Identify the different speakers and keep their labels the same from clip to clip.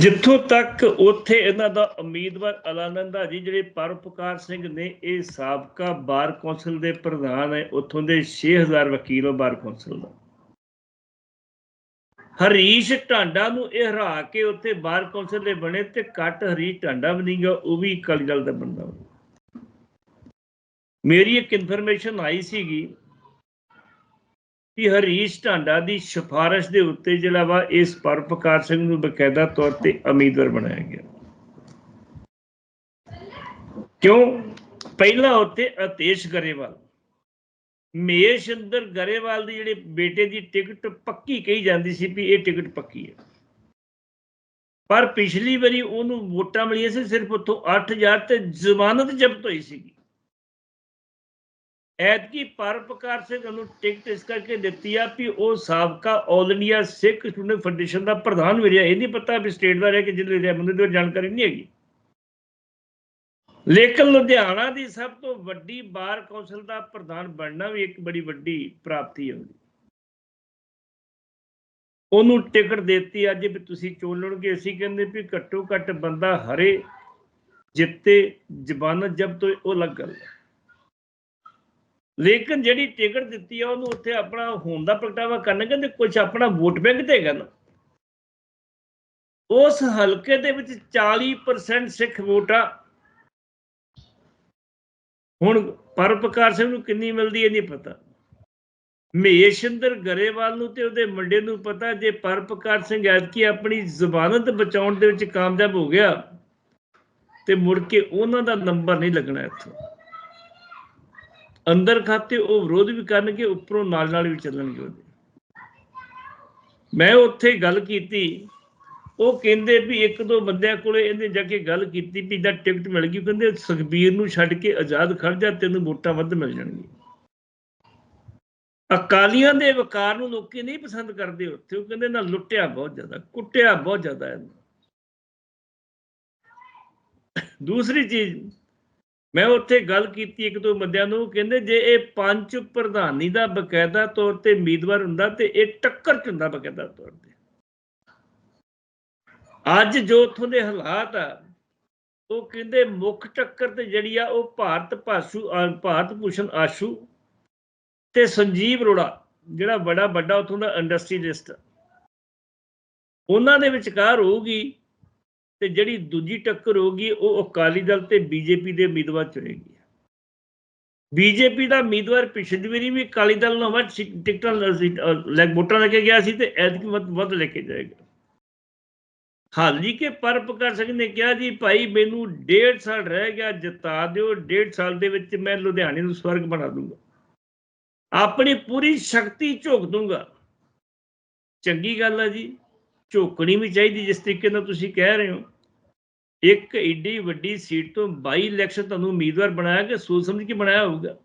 Speaker 1: ਜਿੱਥੋਂ ਤੱਕ ਉੱਥੇ ਇਹਨਾਂ ਦਾ ਉਮੀਦਵਾਰ ਅਲਾਨੰਦਾ ਜੀ, ਜਿਹੜੇ ਪਰਉਪਕਾਰ ਸਿੰਘ ਨੇ, ਇਹ ਸਾਬਕਾ ਬਾਰ ਕੌਂਸਲ ਦੇ ਪ੍ਰਧਾਨ ਹੈ, ਉੱਥੋਂ ਦੇ 6000 ਵਕੀਲ ਬਾਰ ਕੌਂਸਲ ਦਾ। ਹਰੀਸ਼ ਢਾਂਡਾ ਨੂੰ ਇਹ ਹਰਾ ਕੇ ਉੱਥੇ ਬਾਰ ਕੌਂਸਲ ਦੇ ਬਣੇ ਤੇ ਕੱਟ ਹਰੀਸ਼ ਢਾਂਡਾ ਵੀ ਨਹੀਂਗਾ, ਉਹ ਵੀ ਅਕਾਲੀ ਦਲ ਦਾ ਬੰਦਾ। ਮੇਰੀ ਇੱਕ ਇਨਫੋਰਮੇਸ਼ਨ ਆਈ ਸੀਗੀ ਕਿ ਹਰੀਸ਼ ਢਾਂਡਾ ਦੀ ਸਿਫਾਰਿਸ਼ ਦੇ ਉੱਤੇ ਜਿਹੜਾ ਵਾ ਇਸ ਪਰਪਕਾਰ ਸਿੰਘ ਨੂੰ ਬਕਾਇਦਾ ਤੌਰ ਤੇ ਉਮੀਦਵਾਰ ਬਣਾਇਆ ਗਿਆ। ਕਿਉਂ? ਪਹਿਲਾ ਉੱਤੇ ਅਤੇਸ਼ ਗਰੇਵਾਲ। ਮੇਸ਼ ਅੰਦਰ ਗਰੇਵਾਲ ਦੀ ਜਿਹੜੇ ਬੇਟੇ ਦੀ ਟਿਕਟ ਪੱਕੀ ਕਹੀ ਜਾਂਦੀ ਸੀ ਵੀ ਇਹ ਟਿਕਟ ਪੱਕੀ ਹੈ। ਪਰ ਪਿਛਲੀ ਵਾਰੀ ਉਹਨੂੰ ਵੋਟਾਂ ਮਿਲੀਆਂ ਸੀ, ਸਿਰਫ ਉੱਥੋਂ 8000 ਤੇ ਜ਼ਮਾਨਤ ਜ਼ਬਤ ਹੋਈ ਸੀਗੀ। ਐਤਕੀ ਪਰਪਕਾਰ ਸਿੰਘ ਨੂੰ ਟਿਕਟ ਇਸ ਕਰਕੇ ਦਿੱਤੀ ਆ ਵੀ ਉਹ ਸਾਬਕਾ all India Sikh student federation ਦਾ ਪ੍ਰਧਾਨ ਵੀ ਰਿਹਾ। ਇਹ ਨਹੀਂ ਪਤਾ ਵੀ ਸਟੇਟ ਦਾ ਰਿਹਾ ਕਿ ਜ਼ਿਲ੍ਹੇ ਦਾ ਬੰਦੇ ਦੀ ਜਾਣਕਾਰੀ ਨਹੀਂ ਹੈਗੀ। ਲੇਕਿਨ ਲੁਧਿਆਣਾ ਦੀ ਸਭ ਤੋਂ ਵੱਡੀ ਬਾਰ ਕੌਂਸਲ ਦਾ ਪ੍ਰਧਾਨ ਬਣਨਾ ਵੀ ਇੱਕ ਬੜੀ ਵੱਡੀ ਪ੍ਰਾਪਤੀ ਹੈ ਉਹਨੂੰ ਟਿਕਟ ਦਿੱਤੀ ਅੱਜ ਵੀ ਤੁਸੀਂ ਚੋਣ ਲੜੋਗੇ ਅਸੀਂ ਕਹਿੰਦੇ ਵੀ ਘੱਟੋ ਘੱਟ ਬੰਦਾ ਹਰੇ, ਜਿੱਤੇ ਜ਼ਬਾਨਤ ਜਬ ਤੋਂ ਉਹ ਲੱਗ ਗੱਲ ਹੈ। ਲੇਕਿਨ ਜਿਹੜੀ ਟਿਕਟ ਦਿੱਤੀ ਆ, ਉਹਨੂੰ ਉੱਥੇ ਆਪਣਾ ਹੋਣ ਦਾ ਪ੍ਰਗਟਾਵਾ ਕਰਨ ਕਹਿੰਦੇ ਕੁਝ ਆਪਣਾ ਵੋਟ ਬੈਂਕ ਤੇ ਨਾ। ਉਸ ਹਲਕੇ ਦੇ ਵਿੱਚ 40% ਸਿੱਖ ਵੋਟ। ਹੁਣ ਪਰਪਕਾਰ ਸਿੰਘ ਨੂੰ ਕਿੰਨੀ ਮਿਲਦੀ ਹੈ, ਨਹੀਂ ਪਤਾ। ਮਹੇਸ਼ਿੰਦਰ ਗਰੇਵਾਲ ਨੂੰ ਤੇ ਉਹਦੇ ਮੁੰਡੇ ਨੂੰ ਪਤਾ, ਜੇ ਪਰਪਕਾਰ ਸਿੰਘ ਐਤਕੀ ਆਪਣੀ ਜ਼ਬਾਨਤ ਬਚਾਉਣ ਦੇ ਵਿੱਚ ਕਾਮਯਾਬ ਹੋ ਗਿਆ, ਤੇ ਮੁੜ ਕੇ ਉਹਨਾਂ ਦਾ ਨੰਬਰ ਨਹੀਂ ਲੱਗਣਾ ਇੱਥੋਂ। ਅੰਦਰ ਖਾਤੇ ਉਹ ਵਿਰੋਧ ਵੀ ਕਰਨਗੇ, ਉੱਪਰੋਂ ਨਾਲ ਨਾਲ ਵੀ ਚੱਲਣਗੇ ਉਹਦੇ। ਮੈਂ ਉੱਥੇ ਗੱਲ ਕੀਤੀ, ਉਹ ਕਹਿੰਦੇ ਵੀ ਇੱਕ ਦੋ ਬੰਦਿਆਂ ਕੋਲੇ ਇਹਨੇ ਜਾ ਕੇ ਗੱਲ ਕੀਤੀ ਵੀ ਦਾ ਟਿਕਟ ਮਿਲ ਗਈ ਕਹਿੰਦੇ ਸੁਖਬੀਰ ਨੂੰ ਛੱਡ ਕੇ ਆਜ਼ਾਦ ਖੜ ਜਾ, ਤੈਨੂੰ ਵੋਟਾਂ ਵੱਧ ਮਿਲ ਜਾਣਗੀਆਂ। ਅਕਾਲੀਆਂ ਦੇ ਵਕਾਰ ਨੂੰ ਲੋਕੀ ਨਹੀਂ ਪਸੰਦ ਕਰਦੇ ਉੱਥੇ, ਉਹ ਕਹਿੰਦੇ ਨਾ ਲੁੱਟਿਆ ਬਹੁਤ ਜ਼ਿਆਦਾ, ਕੁੱਟਿਆ ਬਹੁਤ ਜ਼ਿਆਦਾ ਹੈ ਦੂਸਰੀ ਚੀਜ਼ ਮੈਂ ਉੱਥੇ ਗੱਲ ਕੀਤੀ ਇੱਕ ਦੋ ਬੰਦਿਆਂ ਨੂੰ, ਕਹਿੰਦੇ ਜੇ ਇਹ ਪੰਜ ਪ੍ਰਧਾਨੀ ਦਾ ਬਕਾਇਦਾ ਤੌਰ ਤੇ ਉਮੀਦਵਾਰ ਹੁੰਦਾ ਤੇ ਇਹ ਟੱਕਰ ਚ ਹੁੰਦਾ ਬਕਾਇਦਾ ਤੌਰ ਤੇ। ਅੱਜ ਜੋ ਉੱਥੋਂ ਦੇ ਹਾਲਾਤ ਆ, ਉਹ ਕਹਿੰਦੇ ਮੁੱਖ ਟੱਕਰ ਤੇ ਜਿਹੜੀ ਆ ਉਹ ਭਾਰਤ ਭਾਸ਼ੂ ਭਾਰਤ ਭੂਸ਼ਣ ਆਸ਼ੂ ਤੇ ਸੰਜੀਵ ਅਰੋੜਾ, ਜਿਹੜਾ ਬੜਾ ਵੱਡਾ ਉੱਥੋਂ ਦਾ ਇੰਡਸਟਰੀਲਿਸਟ ਉਹਨਾਂ ਦੇ ਵਿਚਕਾਰ ਹੋਊਗੀ ਤੇ ਜਿਹੜੀ ਦੂਜੀ ਟੱਕਰ ਹੋਗੀ ਉਹ ਅਕਾਲੀ ਦਲ ਤੇ ਬੀਜੇਪੀ ਦੇ ਉਮੀਦਵਾਰ ਚੁਣੇਗੀ। ਬੀਜੇਪੀ ਦਾ ਉਮੀਦਵਾਰ ਪਿਛਲੀ ਵਾਰੀ ਵੀ ਅਕਾਲੀ ਦਲ ਨੂੰ ਵੱਧ ਟਿਕਟਾਂ ਲੈ ਵੋਟਾਂ ਲੈ ਕੇ ਗਿਆ ਸੀ ਤੇ ਐਤਕੀ ਵੱਧ ਵੱਧ ਲੈ ਕੇ ਜਾਏਗਾ। ਹਾਲੀ ਕੇ ਪਰਪਕਾਰ ਸਿੰਘ ਨੇ ਕਿਹਾ ਜੀ, ਭਾਈ ਮੈਨੂੰ ਡੇਢ ਸਾਲ ਰਹਿ ਗਿਆ, ਜਿਤਾ ਦਿਓ, ਡੇਢ ਸਾਲ ਦੇ ਵਿੱਚ ਮੈਂ ਲੁਧਿਆਣੇ ਨੂੰ ਸਵਰਗ ਬਣਾ ਦੂੰਗਾ। ਆਪਣੀ ਪੂਰੀ ਸ਼ਕਤੀ ਝੋਕ ਦੂੰਗਾ। ਚੰਗੀ ਗੱਲ ਹੈ ਜੀ। ਝੋਕਣੀ ਵੀ ਚਾਹੀਦੀ, ਜਿਸ ਤਰੀਕੇ ਨਾਲ ਤੁਸੀਂ ਕਹਿ ਰਹੇ ਹੋ। ਇੱਕ ਏਡੀ ਵੱਡੀ ਸੀਟ ਤੋਂ 22 ਇਲੈਕਸ਼ਨ ਤੁਹਾਨੂੰ ਉਮੀਦਵਾਰ ਬਣਾਇਆ ਕਿ ਸੋਚ ਸਮਝ ਕੇ ਬਣਾਇਆ ਹੋਊਗਾ।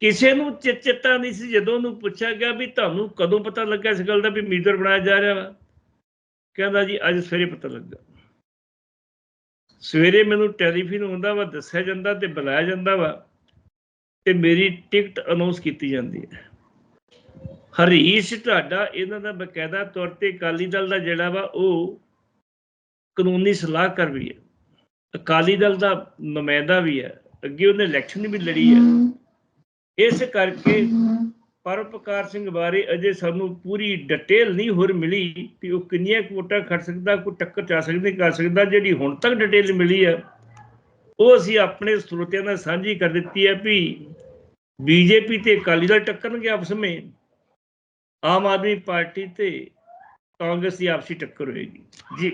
Speaker 1: ਕਿਸੇ ਨੂੰ ਚਿ- ਚਿੱਤਾ ਨਹੀਂ ਸੀ, ਜਦੋਂ ਉਹਨੂੰ ਪੁੱਛਿਆ ਗਿਆ ਵੀ ਤੁਹਾਨੂੰ ਕਦੋਂ ਪਤਾ ਲੱਗਾ ਇਸ ਗੱਲ ਦਾ ਵੀ ਉਮੀਦਵਾਰ ਬਣਾਇਆ ਜਾ ਰਿਹਾ ਵਾ? ਕਹਿੰਦਾ ਜੀ, ਅੱਜ ਸਵੇਰੇ ਪਤਾ ਲੱਗਾ। ਸਵੇਰੇ ਮੈਨੂੰ ਟੈਲੀਫੋਨ ਆਉਂਦਾ ਵਾ, ਦੱਸਿਆ ਜਾਂਦਾ ਤੇ ਬੁਲਾਇਆ ਜਾਂਦਾ ਵਾ ਤੇ ਮੇਰੀ ਟਿਕਟ ਅਨਾਉਂਸ ਕੀਤੀ ਜਾਂਦੀ ਹੈ। ਹਰੀਸ਼ ਢਾਡਾ ਇਹਨਾਂ ਦਾ ਬਕਾਇਦਾ ਤੌਰ ਤੇ ਅਕਾਲੀ ਦਲ ਦਾ ਜਿਹੜਾ ਵਾ, ਉਹ ਕਾਨੂੰਨੀ ਸਲਾਹਕਾਰ ਵੀ ਹੈ। ਅਕਾਲੀ ਦਲ ਦਾ ਨੁਮਾਇੰਦਾ ਵੀ ਹੈ। ਅੱਗੇ ਉਹਨੇ ਇਲੈਕਸ਼ਨ ਵੀ ਲੜੀ ਹੈ। ਇਸ ਕਰਕੇ ਪਰਉਪਕਾਰ ਸਿੰਘ ਬਾਰੇ ਅਜੇ ਸਾਨੂੰ ਪੂਰੀ ਡਿਟੇਲ ਨਹੀਂ ਹੋਰ ਮਿਲੀ ਕਿ ਉਹ ਕਿੰਨੀਆਂ ਕੁ ਵੋਟਾਂ ਖੜ ਸਕਦਾ, ਕੋਈ ਟੱਕਰ ਚਾ ਸਕਦਾ, ਕਰ ਸਕਦਾ। ਜਿਹੜੀ ਹੁਣ ਤੱਕ ਡਿਟੇਲ ਮਿਲੀ ਹੈ, ਉਹ ਅਸੀਂ ਆਪਣੇ ਸਰੋਤਿਆਂ ਨਾਲ ਸਾਂਝੀ ਕਰ ਦਿੱਤੀ ਹੈ ਵੀ ਬੀਜੇਪੀ ਤੇ ਅਕਾਲੀ ਦਲ ਟੱਕਰਨਗੇ ਆਪਸ ਵਿੱਚ। ਆਮ ਆਦਮੀ ਪਾਰਟੀ ਤੇ ਕਾਂਗਰਸ ਦੀ ਆਪਸੀ ਟੱਕਰ ਹੋਏਗੀ। ਜੀ।